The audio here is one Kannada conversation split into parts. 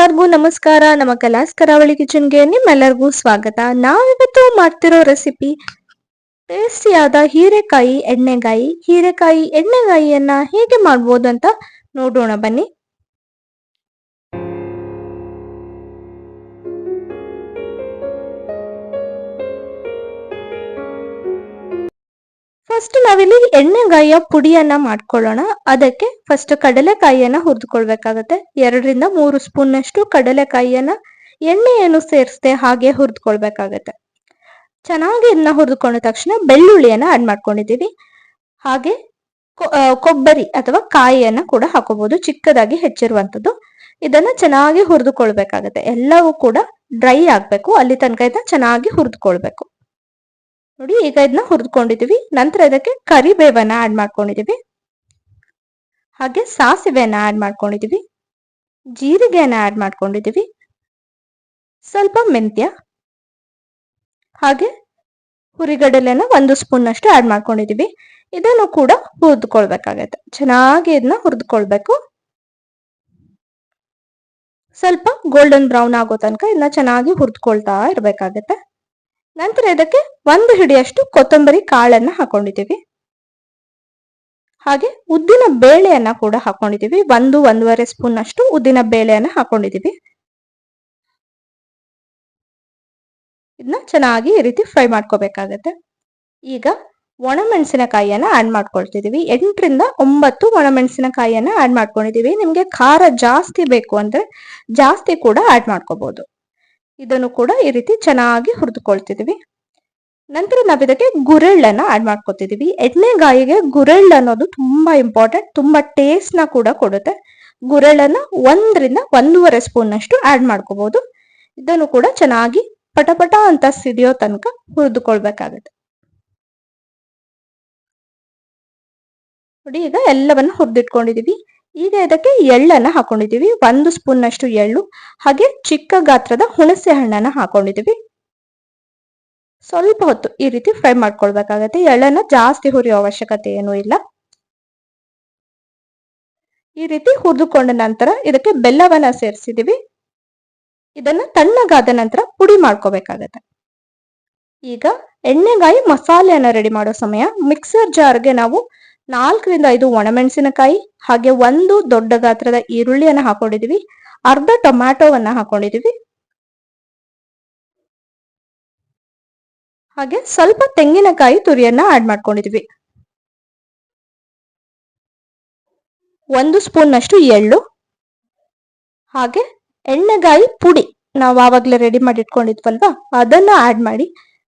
ಎಲ್ಲರಿಗೂ ನಮಸ್ಕಾರ. ನಮ್ಮ ಕಲಾಸ್ ಕರಾವಳಿ ಕಿಚನ್ಗೆ ನಿಮ್ಮೆಲ್ಲರಿಗೂ ಸ್ವಾಗತ. ನಾವಿವತ್ತು ಮಾಡ್ತಿರೋ ರೆಸಿಪಿ ಟೇಸ್ಟಿಯಾದ ಹೀರೆಕಾಯಿ ಎಣ್ಣೆಗಾಯಿ. ಹೀರೆಕಾಯಿ ಎಣ್ಣೆಗಾಯಿಯನ್ನ ಹೇಗೆ ಮಾಡ್ಬೋದು ಅಂತ ನೋಡೋಣ. ಬನ್ನಿ. ಫಸ್ಟ್ ನಾವಿಲ್ಲಿ ಎಣ್ಣೆಗಾಯಿಯ ಪುಡಿಯನ್ನ ಮಾಡ್ಕೊಳ್ಳೋಣ. ಅದಕ್ಕೆ ಫಸ್ಟ್ ಕಡಲೆಕಾಯಿಯನ್ನ ಹುರಿದುಕೊಳ್ಬೇಕಾಗತ್ತೆ. ಎರಡರಿಂದ ಮೂರು ಸ್ಪೂನ್ ಅಷ್ಟು ಕಡಲೆಕಾಯಿಯನ್ನ ಎಣ್ಣೆಯನ್ನು ಸೇರಿಸದೆ ಹಾಗೆ ಹುರಿದುಕೊಳ್ಬೇಕಾಗತ್ತೆ. ಚೆನ್ನಾಗಿ ಇದನ್ನ ಹುರಿದುಕೊಂಡ ತಕ್ಷಣ ಬೆಳ್ಳುಳ್ಳಿಯನ್ನ ಆಡ್ ಮಾಡ್ಕೊಂಡಿದ್ದೀವಿ. ಹಾಗೆ ಕೊಬ್ಬರಿ ಅಥವಾ ಕಾಯಿಯನ್ನ ಕೂಡ ಹಾಕೋಬಹುದು ಚಿಕ್ಕದಾಗಿ ಹೆಚ್ಚಿರುವಂತದ್ದು ಇದನ್ನ ಚೆನ್ನಾಗಿ ಹುರಿದುಕೊಳ್ಬೇಕಾಗತ್ತೆ. ಎಲ್ಲವೂ ಕೂಡ ಡ್ರೈ ಆಗ್ಬೇಕು. ಅಲ್ಲಿ ತನಕ ಇದನ್ನ ಚೆನ್ನಾಗಿ ಹುರಿದುಕೊಳ್ಬೇಕು. ನೋಡಿ, ಈಗ ಇದನ್ನ ಹುರಿದುಕೊಂಡಿದೀವಿ. ನಂತರ ಇದಕ್ಕೆ ಕರಿಬೇವನ್ನ ಆಡ್ ಮಾಡ್ಕೊಂಡಿದೀವಿ. ಹಾಗೆ ಸಾಸಿವೆಯನ್ನ ಆಡ್ ಮಾಡ್ಕೊಂಡಿದೀವಿ. ಜೀರಿಗೆಯನ್ನ ಆಡ್ ಮಾಡ್ಕೊಂಡಿದೀವಿ. ಸ್ವಲ್ಪ ಮೆಂತ್ಯ. ಹಾಗೆ ಹುರಿಗಡಲೆನ ಒಂದು ಸ್ಪೂನ್ ಅಷ್ಟು ಆಡ್ ಮಾಡ್ಕೊಂಡಿದೀವಿ. ಇದನ್ನು ಕೂಡ ಹುರಿದುಕೊಳ್ಬೇಕಾಗತ್ತೆ. ಚೆನ್ನಾಗಿ ಇದನ್ನ ಹುರಿದುಕೊಳ್ಬೇಕು. ಸ್ವಲ್ಪ ಗೋಲ್ಡನ್ ಬ್ರೌನ್ ಆಗೋ ತನಕ ಇದನ್ನ ಚೆನ್ನಾಗಿ ಹುರಿದುಕೊಳ್ತಾ ಇರ್ಬೇಕಾಗತ್ತೆ. ನಂತರ ಇದಕ್ಕೆ ಒಂದು ಹಿಡಿಯಷ್ಟು ಕೊತ್ತಂಬರಿ ಕಾಳನ್ನ ಹಾಕೊಂಡಿದ್ದೀವಿ. ಹಾಗೆ ಉದ್ದಿನ ಬೇಳೆಯನ್ನ ಕೂಡ ಹಾಕೊಂಡಿದ್ದೀವಿ. ಒಂದು, ಒಂದೂವರೆ ಸ್ಪೂನ್ ಅಷ್ಟು ಉದ್ದಿನ ಬೇಳೆಯನ್ನ ಹಾಕೊಂಡಿದ್ದೀವಿ. ಇದನ್ನ ಚೆನ್ನಾಗಿ ಈ ರೀತಿ ಫ್ರೈ ಮಾಡ್ಕೋಬೇಕಾಗತ್ತೆ. ಈಗ ಒಣಮೆಣಸಿನಕಾಯಿಯನ್ನ ಆಡ್ ಮಾಡ್ಕೊಳ್ತಿದೀವಿ ಎಂಟರಿಂದ ಒಂಬತ್ತು ಒಣಮೆಣಸಿನಕಾಯಿಯನ್ನ ಆಡ್ ಮಾಡ್ಕೊಂಡಿದೀವಿ ನಿಮ್ಗೆ ಖಾರ ಜಾಸ್ತಿ ಬೇಕು ಅಂದ್ರೆ ಜಾಸ್ತಿ ಕೂಡ ಆಡ್ ಮಾಡ್ಕೋಬಹುದು ಇದನ್ನು ಕೂಡ ಈ ರೀತಿ ಚೆನ್ನಾಗಿ ಹುರಿದುಕೊಳ್ತಿದ್ವಿ. ನಂತರ ನಾವು ಇದಕ್ಕೆ ಗುರೆಳ್ಳನ್ನ ಆಡ್ ಮಾಡ್ಕೊತಿದೀವಿ. ಎಣ್ಣೆಗಾಯಿಗೆ ಗುರೆಳ್ಳು ಅನ್ನೋದು ತುಂಬಾ ಇಂಪಾರ್ಟೆಂಟ್ ತುಂಬಾ ಟೇಸ್ಟ್ನ ಕೂಡ ಕೊಡುತ್ತೆ. ಗುರೆಳ್ಳನ್ನ ಒಂದರಿಂದ ಒಂದೂವರೆ ಸ್ಪೂನ್ ಅಷ್ಟು ಆಡ್ ಮಾಡ್ಕೋಬಹುದು ಇದನ್ನು ಕೂಡ ಚೆನ್ನಾಗಿ ಪಟಪಟ ಅಂತ ಸಿಡಿಯೋ ತನಕ ಹುರಿದುಕೊಳ್ಬೇಕಾಗತ್ತೆ. ನೋಡಿ ಈಗ ಎಲ್ಲವನ್ನ ಹುರಿದಿಟ್ಕೊಂಡಿದೀವಿ. ಈಗ ಇದಕ್ಕೆ ಎಳ್ಳನ್ನ ಹಾಕೊಂಡಿದ್ದೀವಿ. ಒಂದು ಸ್ಪೂನ್ ಅಷ್ಟು ಎಳ್ಳು, ಹಾಗೆ ಚಿಕ್ಕ ಗಾತ್ರದ ಹುಣಸೆ ಹಣ್ಣನ್ನ ಹಾಕೊಂಡಿದ್ದೀವಿ. ಸ್ವಲ್ಪ ಹೊತ್ತು ಈ ರೀತಿ ಫ್ರೈ ಮಾಡ್ಕೊಳ್ಬೇಕಾಗತ್ತೆ. ಎಳ್ಳನ್ನ ಜಾಸ್ತಿ ಹುರಿಯೋ ಅವಶ್ಯಕತೆ ಏನೂ ಇಲ್ಲ. ಈ ರೀತಿ ಹುರಿದುಕೊಂಡ ನಂತರ ಇದಕ್ಕೆ ಬೆಲ್ಲವನ್ನ ಸೇರಿಸಿದೀವಿ ಇದನ್ನ ತಣ್ಣಗಾದ ನಂತರ ಪುಡಿ ಮಾಡ್ಕೋಬೇಕಾಗತ್ತೆ. ಈಗ ಎಣ್ಣೆಗಾಯಿ ಮಸಾಲೆಯನ್ನ ರೆಡಿ ಮಾಡೋ ಸಮಯ. ಮಿಕ್ಸರ್ ಜಾರ್ಗೆ ನಾವು ನಾಲ್ಕರಿಂದ ಐದು ಒಣಮೆಣಸಿನಕಾಯಿ, ಹಾಗೆ ಒಂದು ದೊಡ್ಡ ಗಾತ್ರದ ಈರುಳ್ಳಿಯನ್ನು ಹಾಕೊಂಡಿದೀವಿ. ಅರ್ಧ ಟೊಮ್ಯಾಟೋವನ್ನ ಹಾಕೊಂಡಿದೀವಿ. ಹಾಗೆ ಸ್ವಲ್ಪ ತೆಂಗಿನಕಾಯಿ ತುರಿಯನ್ನ ಆಡ್ ಮಾಡ್ಕೊಂಡಿದೀವಿ. ಒಂದು ಸ್ಪೂನ್ ಅಷ್ಟು ಎಳ್ಳು. ಹಾಗೆ ಎಣ್ಣೆಗಾಯಿ ಪುಡಿ ನಾವು ಆವಾಗಲೇ ರೆಡಿ ಮಾಡಿ ಇಟ್ಕೊಂಡಿದ್ವಲ್ವಾ? ಅದನ್ನ ಆಡ್ ಮಾಡಿ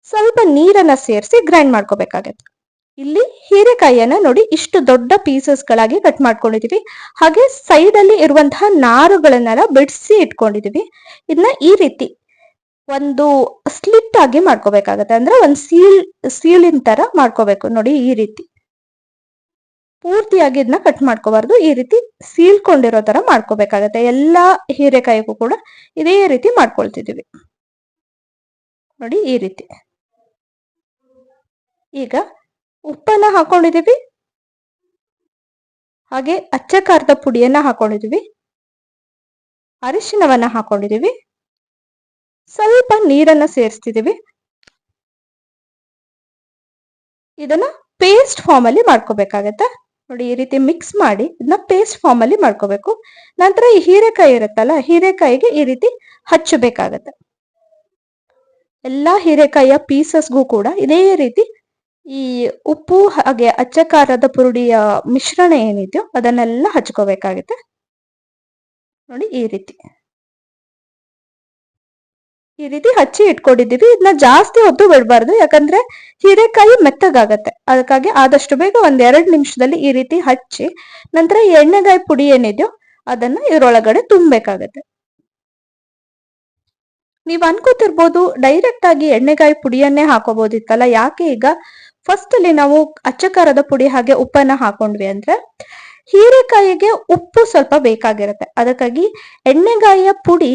ಸ್ವಲ್ಪ ನೀರನ್ನ ಸೇರಿಸಿ ಗ್ರೈಂಡ್ ಮಾಡ್ಕೋಬೇಕಾಗತ್ತೆ. ಇಲ್ಲಿ ಹೀರೆಕಾಯಿಯನ್ನ ನೋಡಿ ಇಷ್ಟು ದೊಡ್ಡ ಪೀಸಸ್ ಗಳಾಗಿ ಕಟ್ ಮಾಡ್ಕೊಂಡಿದೀವಿ. ಹಾಗೆ ಸೈಡ್ ಅಲ್ಲಿ ಇರುವಂತಹ ನಾರುಗಳನ್ನೆಲ್ಲ ಬಿಡಿಸಿ ಇಟ್ಕೊಂಡಿದೀವಿ. ಇದನ್ನ ಈ ರೀತಿ ಒಂದು ಸ್ಲಿಟ್ ಆಗಿ ಮಾಡ್ಕೋಬೇಕಾಗತ್ತೆ. ಅಂದ್ರೆ ಒಂದು ಸೀಲ್ ಸೀಲಿನ ತರ ಮಾಡ್ಕೋಬೇಕು ನೋಡಿ ಈ ರೀತಿ. ಪೂರ್ತಿಯಾಗಿ ಇದನ್ನ ಕಟ್ ಮಾಡ್ಕೋಬಾರ್ದು. ಈ ರೀತಿ ಸೀಲ್ಕೊಂಡಿರೋ ತರ ಮಾಡ್ಕೋಬೇಕಾಗತ್ತೆ. ಎಲ್ಲಾ ಹೀರೆಕಾಯಿಗೂ ಕೂಡ ಇದೇ ರೀತಿ ಮಾಡ್ಕೊಳ್ತಿದೀವಿ. ನೋಡಿ ಈ ರೀತಿ. ಈಗ ಉಪ್ಪನ್ನ ಹಾಕೊಂಡಿದೀವಿ ಹಾಗೆ ಅಚ್ಚ ಖಾರದ ಪುಡಿಯನ್ನ ಹಾಕೊಂಡಿದೀವಿ ಅರಿಶಿನವನ್ನ ಹಾಕೊಂಡಿದೀವಿ ಸ್ವಲ್ಪ ನೀರನ್ನ ಸೇರಿಸ್ತಿದೀವಿ ಇದನ್ನ ಪೇಸ್ಟ್ ಫಾರ್ಮ್ ಅಲ್ಲಿ ಮಾಡ್ಕೋಬೇಕಾಗತ್ತೆ. ನೋಡಿ ಈ ರೀತಿ ಮಿಕ್ಸ್ ಮಾಡಿ ಇದನ್ನ ಪೇಸ್ಟ್ ಫಾರ್ಮ್ ಅಲ್ಲಿ ಮಾಡ್ಕೋಬೇಕು. ನಂತರ ಈ ಹೀರೆಕಾಯಿ ಇರುತ್ತಲ್ಲ, ಹೀರೆಕಾಯಿಗೆ ಈ ರೀತಿ ಹಚ್ಚಬೇಕಾಗತ್ತೆ. ಎಲ್ಲಾ ಹೀರೆಕಾಯಿಯ ಪೀಸಸ್ಗೂ ಕೂಡ ಇದೇ ರೀತಿ ಈ ಉಪ್ಪು ಹಾಗೆ ಅಚ್ಚ ಖಾರದ ಪುರುಡಿಯ ಮಿಶ್ರಣ ಏನಿದೆಯೋ ಅದನ್ನೆಲ್ಲ ಹಚ್ಕೋಬೇಕಾಗುತ್ತೆ. ನೋಡಿ ಈ ರೀತಿ. ಈ ರೀತಿ ಹಚ್ಚಿ ಇಟ್ಕೊಂಡಿದ್ದೀವಿ. ಇದನ್ನ ಜಾಸ್ತಿ ಹೊತ್ತು ಬಿಡಬಾರ್ದು. ಯಾಕಂದ್ರೆ ಹೀರೆಕಾಯಿ ಮೆತ್ತಗಾಗತ್ತೆ. ಅದಕ್ಕಾಗಿ ಆದಷ್ಟು ಬೇಗ ಒಂದ್ ಎರಡ್ ನಿಮಿಷದಲ್ಲಿ ಈ ರೀತಿ ಹಚ್ಚಿ ನಂತರ ಎಣ್ಣೆಗಾಯಿ ಪುಡಿ ಏನಿದೆಯೋ ಅದನ್ನ ಇದ್ರೊಳಗಡೆ ತುಂಬಬೇಕಾಗತ್ತೆ. ನೀವು ಅನ್ಕೋತಿರ್ಬೋದು ಡೈರೆಕ್ಟ್ ಆಗಿ ಎಣ್ಣೆಗಾಯಿ ಪುಡಿಯನ್ನೇ ಹಾಕೋಬಹುದಿತ್ತಲ್ಲ ಯಾಕೆ ಈಗ ಫಸ್ಟ್ ಅಲ್ಲಿ ನಾವು ಅಚ್ಚಕಾರದ ಪುಡಿ ಹಾಗೆ ಉಪ್ಪನ್ನ ಹಾಕೊಂಡ್ವಿ ಅಂದ್ರೆ ಹೀರೆಕಾಯಿಗೆ ಉಪ್ಪು ಸ್ವಲ್ಪ ಬೇಕಾಗಿರುತ್ತೆ. ಅದಕ್ಕಾಗಿ ಎಣ್ಣೆಗಾಯಿಯ ಪುಡಿ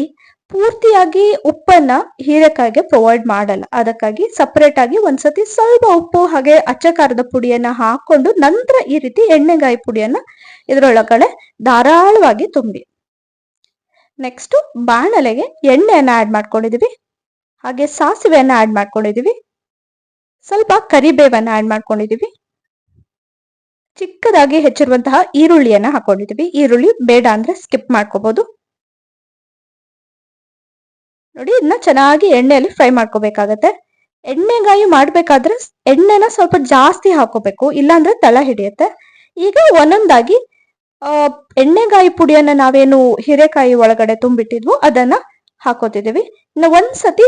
ಪೂರ್ತಿಯಾಗಿ ಉಪ್ಪನ್ನ ಹೀರೆಕಾಯಿಗೆ ಪ್ರೊವೈಡ್ ಮಾಡಲ್ಲ. ಅದಕ್ಕಾಗಿ ಸಪರೇಟ್ ಆಗಿ ಒಂದ್ಸತಿ ಸ್ವಲ್ಪ ಉಪ್ಪು ಹಾಗೆ ಅಚ್ಚಕಾರದ ಪುಡಿಯನ್ನ ಹಾಕೊಂಡು ನಂತರ ಈ ರೀತಿ ಎಣ್ಣೆಗಾಯಿ ಪುಡಿಯನ್ನ ಇದರೊಳಗಡೆ ಧಾರಾಳವಾಗಿ ತುಂಬಿ. ನೆಕ್ಸ್ಟ್ ಬಾಣಲೆಗೆ ಎಣ್ಣೆಯನ್ನ ಆಡ್ ಮಾಡ್ಕೊಂಡಿದೀವಿ. ಹಾಗೆ ಸಾಸಿವೆಯನ್ನ ಆಡ್ ಮಾಡ್ಕೊಂಡಿದೀವಿ. ಸ್ವಲ್ಪ ಕರಿಬೇವನ್ನ ಆಡ್ ಮಾಡ್ಕೊಂಡಿದೀವಿ. ಚಿಕ್ಕದಾಗಿ ಹೆಚ್ಚಿರುವಂತಹ ಈರುಳ್ಳಿಯನ್ನ ಹಾಕೊಂಡಿದೀವಿ. ಈರುಳ್ಳಿ ಬೇಡ ಅಂದ್ರೆ ಸ್ಕಿಪ್ ಮಾಡ್ಕೋಬಹುದು ನೋಡಿ ಇದನ್ನ ಚೆನ್ನಾಗಿ ಎಣ್ಣೆಯಲ್ಲಿ ಫ್ರೈ ಮಾಡ್ಕೋಬೇಕಾಗತ್ತೆ. ಎಣ್ಣೆಗಾಯಿ ಮಾಡ್ಬೇಕಾದ್ರೆ ಎಣ್ಣೆನ ಸ್ವಲ್ಪ ಜಾಸ್ತಿ ಹಾಕೋಬೇಕು, ಇಲ್ಲಾಂದ್ರೆ ತಳ ಹಿಡಿಯುತ್ತೆ. ಈಗ ಒಂದೊಂದಾಗಿ ಎಣ್ಣೆಗಾಯಿ ಪುಡಿಯನ್ನ ನಾವೇನು ಹೀರೆಕಾಯಿ ಒಳಗಡೆ ತುಂಬಿಟ್ಟಿದ್ವು ಅದನ್ನ ಹಾಕೋತಿದೀವಿ. ಇನ್ನು ಒಂದ್ಸತಿ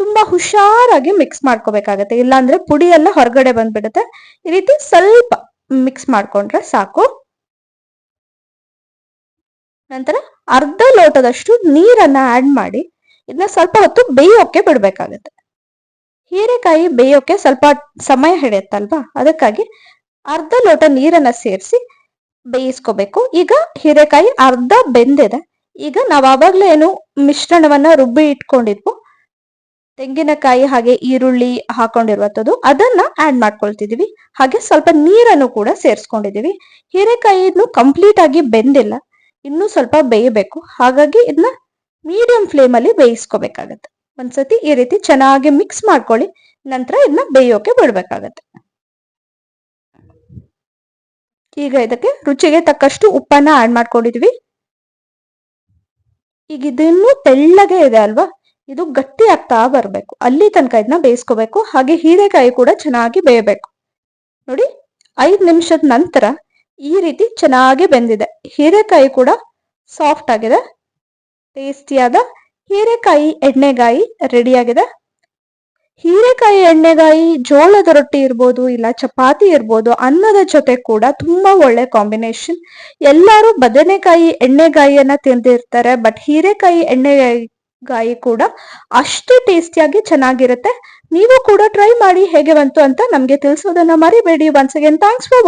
ತುಂಬಾ ಹುಷಾರಾಗಿ ಮಿಕ್ಸ್ ಮಾಡ್ಕೋಬೇಕಾಗತ್ತೆ. ಇಲ್ಲಾಂದ್ರೆ ಪುಡಿ ಎಲ್ಲ ಹೊರಗಡೆ ಬಂದ್ಬಿಡುತ್ತೆ. ಈ ರೀತಿ ಸ್ವಲ್ಪ ಮಿಕ್ಸ್ ಮಾಡ್ಕೊಂಡ್ರೆ ಸಾಕು. ನಂತರ ಅರ್ಧ ಲೋಟದಷ್ಟು ನೀರನ್ನ ಆಡ್ ಮಾಡಿ ಇದನ್ನ ಸ್ವಲ್ಪ ಹೊತ್ತು ಬೇಯೋಕೆ ಬಿಡ್ಬೇಕಾಗತ್ತೆ. ಹೀರೆಕಾಯಿ ಬೇಯೋಕೆ ಸ್ವಲ್ಪ ಸಮಯ ಹಿಡಿಯುತ್ತಲ್ವಾ? ಅದಕ್ಕಾಗಿ ಅರ್ಧ ಲೋಟ ನೀರನ್ನ ಸೇರಿಸಿ ಬೇಯಿಸ್ಕೋಬೇಕು. ಈಗ ಹೀರೆಕಾಯಿ ಅರ್ಧ ಬೆಂದಿದೆ. ಈಗ ನಾವು ಆವಾಗ್ಲೇ ಏನು ಮಿಶ್ರಣವನ್ನ ರುಬ್ಬಿ ಇಟ್ಕೊಂಡಿದ್ವು ತೆಂಗಿನಕಾಯಿ ಹಾಗೆ ಈರುಳ್ಳಿ ಹಾಕೊಂಡಿರುವಂತದ್ದು ಅದನ್ನ ಆಡ್ ಮಾಡ್ಕೊಳ್ತಿದೀವಿ ಹಾಗೆ ಸ್ವಲ್ಪ ನೀರನ್ನು ಕೂಡ ಸೇರಿಸ್ಕೊಂಡಿದೀವಿ ಹೀರೆಕಾಯಿನು ಕಂಪ್ಲೀಟ್ ಆಗಿ ಬೆಂದಿಲ್ಲ. ಇನ್ನೂ ಸ್ವಲ್ಪ ಬೇಯಬೇಕು. ಹಾಗಾಗಿ ಇದನ್ನ ಮೀಡಿಯಂ ಫ್ಲೇಮ್ ಅಲ್ಲಿ ಬೇಯಿಸ್ಕೋಬೇಕಾಗತ್ತೆ. ಒಂದ್ಸತಿ ಈ ರೀತಿ ಚೆನ್ನಾಗಿ ಮಿಕ್ಸ್ ಮಾಡ್ಕೊಳ್ಳಿ. ನಂತರ ಇದನ್ನ ಬೇಯೋಕೆ ಬಿಡ್ಬೇಕಾಗತ್ತೆ. ಈಗ ಇದಕ್ಕೆ ರುಚಿಗೆ ತಕ್ಕಷ್ಟು ಉಪ್ಪನ್ನ ಆಡ್ ಮಾಡ್ಕೊಂಡಿದ್ವಿ ಈಗ ಇದನ್ನು ತೆಳ್ಳಗೆ ಇದೆ ಅಲ್ವಾ? ಇದು ಗಟ್ಟಿ ಆಗ್ತಾ ಬರಬೇಕು ಅಲ್ಲಿ ತನಕ ಇದನ್ನ ಬೇಯಿಸ್ಕೋಬೇಕು. ಹಾಗೆ ಹೀರೆಕಾಯಿ ಕೂಡ ಚೆನ್ನಾಗಿ ಬೇಯಬೇಕು. ನೋಡಿ, ಐದು ನಿಮಿಷದ ನಂತರ ಈ ರೀತಿ ಚೆನ್ನಾಗಿ ಬೆಂದಿದೆ. ಹೀರೆಕಾಯಿ ಕೂಡ ಸಾಫ್ಟ್ ಆಗಿದೆ. ಟೇಸ್ಟಿಯಾದ ಹೀರೆಕಾಯಿ ಎಣ್ಣೆಗಾಯಿ ರೆಡಿಯಾಗಿದೆ ಹೀರೆಕಾಯಿ ಎಣ್ಣೆಗಾಯಿ ಜೋಳದ ರೊಟ್ಟಿ ಇರ್ಬೋದು ಇಲ್ಲ ಚಪಾತಿ ಇರ್ಬೋದು ಅನ್ನದ ಜೊತೆ ಕೂಡ ತುಂಬಾ ಒಳ್ಳೆ ಕಾಂಬಿನೇಷನ್ ಎಲ್ಲರೂ ಬದನೆಕಾಯಿ ಎಣ್ಣೆಗಾಯಿಯನ್ನ ತಿಂದಿರ್ತಾರೆ ಬಟ್ ಹೀರೆಕಾಯಿ ಎಣ್ಣೆಗಾಯಿ ಕೂಡ ಅಷ್ಟು ಟೇಸ್ಟಿಯಾಗಿ ಚೆನ್ನಾಗಿರುತ್ತೆ. ನೀವು ಕೂಡ ಟ್ರೈ ಮಾಡಿ ಹೇಗೆ ಬಂತು ಅಂತ ನಮ್ಗೆ ತಿಳಿಸೋದನ್ನ ಮರಿಬೇಡಿ. Once again thanks for